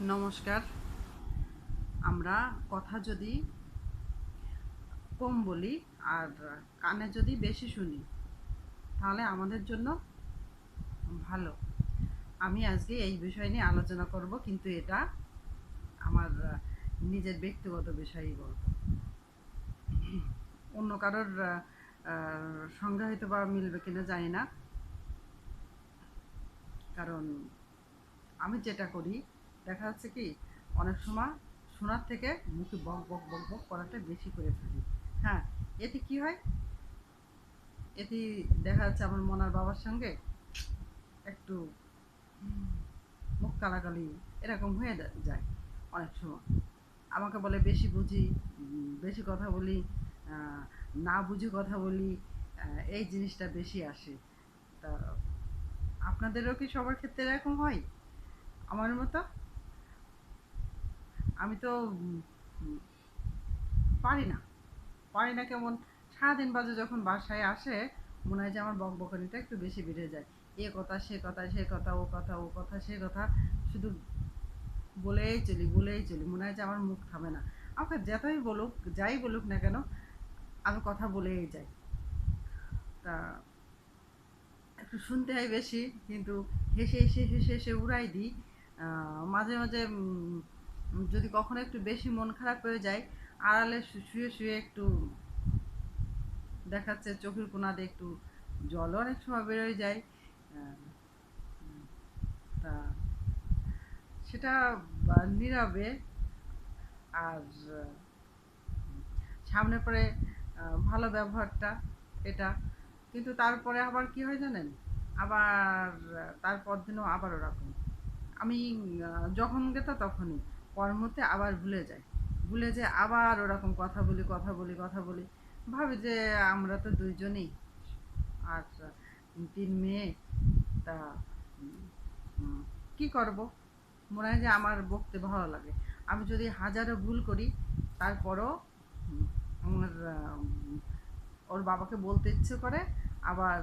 নমস্কার। আমরা কথা যদি কম বলি আর কানে যদি বেশি শুনি, তাহলে আমাদের জন্য ভালো। আমি আজকে এই বিষয় নিয়ে আলোচনা করব, কিন্তু এটা আমার নিজের ব্যক্তিগত বিষয়ই বলব। অন্য কারোর সঙ্গে হয়তো বা মিলবে কিনা জানি না। কারণ আমি যেটা করি দেখা যাচ্ছে কি, অনেক সময় শোনার থেকে মুখে বক বক বক বক করাটা বেশি করে ফেলি হ্যাঁ এতে কি হয়? এতে দেখা যাচ্ছে আমার মনার বাবার সঙ্গে একটু মুখ কালাকালি এরকম হয়ে যায় অনেক সময়। আমাকে বলে, বেশি বুঝি বেশি কথা বলি না বুঝে কথা বলি এই জিনিসটা বেশি আসে। তা আপনাদেরও কি সবার ক্ষেত্রে এরকম হয়? আমার মতো? আমি তো পারি না। পারি না কেমন, সারাদিন বাজে যখন বাসায় আসে, মনে হয় যে আমার বকবকানিটা একটু বেশি বেড়ে যায়। এ কথা, সে কথা সে কথা, ও কথা ও কথা, সে কথা, শুধু বলেই চলি বলেই চলি, মনে হয় যে আমার মুখ থামে না। আমাকে যতই বলুক, যাই বলুক না কেন আমি কথা বলেই যাই। তা, একটু শুনতে হয় বেশি, কিন্তু হেসে হেসে হেসে হেসে উড়াই দিই। মাঝে মাঝে যদি কখনো একটু বেশি মন খারাপ হয়ে যায়, আড়ালে শুয়ে শুয়ে একটু দেখাচ্ছে, চোখের কোনা দিয়ে একটু জলও অনেক সময় বেরোয় যায়। তা সেটা নীরবে আর, সামনে পরে ভালো ব্যবহারটা এটা। কিন্তু তারপরে আবার কি হয় জানেন? আবার তারপর দিনও আবার ওরকম। আমি যখন গেতা তখনই কর্মতে আবার ভুলে যায়। ভুলে যে আবার ওরকম কথা বলি কথা বলি কথা বলি। ভাবি যে আমরা তো দুইজনই। আর তিন মেয়ে। তা কি করব? মনে হয় যে আমার বকতে ভালো লাগে। আমি যদি হাজারো ভুল করি, তারপরও আমার ওর বাবাকে বলতে ইচ্ছে করে, আবার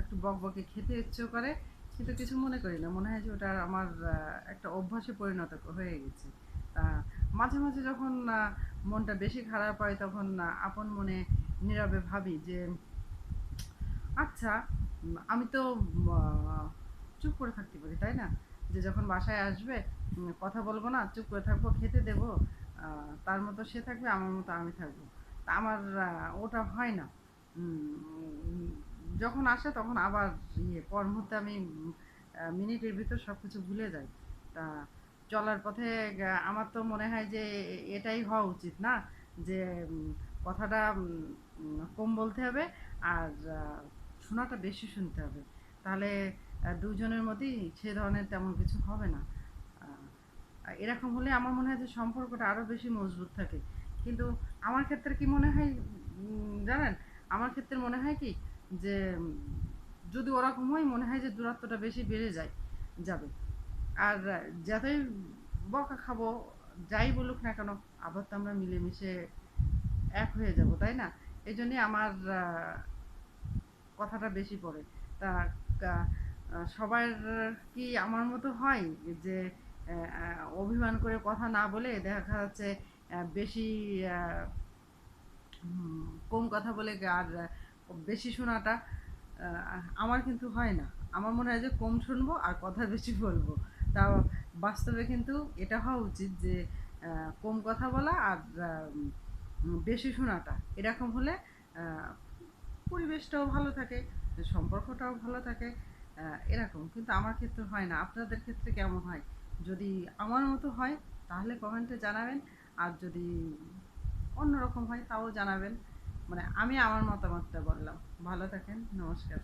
একটু বকবকে খেতে ইচ্ছে করে, কিন্তু কিছু মনে করি না। মনে হয় যে ওটা আমার একটা অভ্যাসে পরিণত হয়ে গেছে। মাঝে মাঝে যখন মনটা বেশি খারাপ হয় তখন আপন মনে নীরবে ভাবি যে আচ্ছা আমি তো চুপ করে থাকতে পারি, তাই না? যে যখন বাসায় আসবে কথা বলব না, চুপ করে থাকব, খেতে দেবো তার মতো সে থাকবে, আমার মতো আমি থাকব। তা আমার ওটা হয় না। যখন আসে তখন আবার ইয়ে পর মুহূর্তে আমি মিনিটের ভিতর সব কিছু ভুলে যাই। তা চলার পথে আমার তো মনে হয় যে এটাই হওয়া উচিত, না? যে কথাটা কম বলতে হবে আর শোনাটা বেশি শুনতে হবে। তাহলে দুজনের মধ্যেই সে ধরনের তেমন কিছু হবে না। এরকম হলে আমার মনে হয় যে সম্পর্কটা আরও বেশি মজবুত থাকে। কিন্তু আমার ক্ষেত্রে কি মনে হয় জানেন? আমার ক্ষেত্রে মনে হয় কি যে যদি ওরকম হয়, মনে হয় যে দূরত্বটা বেশি বেড়ে যায়, যাবে। আর যতই বকা খাব, যাই বলুক না কেন, আবার তো আমরা মিলেমিশে এক হয়ে যাব, তাই না? এই জন্যই আমার কথাটা বেশি পড়ে। তা সবার কি আমার মতো হয় যে অভিমান করে কথা না বলে দেখা যাচ্ছে বেশি কম কথা বলে আর বেশি শোনাটা আমার কিন্তু হয় না। আমার মনে হয় যে কম শুনব আর কথা বেশি বলব। তা বাস্তবে কিন্তু এটা হওয়া উচিত যে কম কথা বলা আর বেশি শোনাটা। এরকম হলে পরিবেশটাও ভালো থাকে, সম্পর্কটাও ভালো থাকে এরকম। কিন্তু আমার ক্ষেত্রে হয় না। আপনাদের ক্ষেত্রে কেমন হয়? যদি আমার মতো হয়, তাহলে কমেন্টে জানাবেন। আর যদি অন্যরকম হয়, তাও জানাবেন। মানে আমি আমার মতামতটা বললাম। ভালো থাকেন, নমস্কার।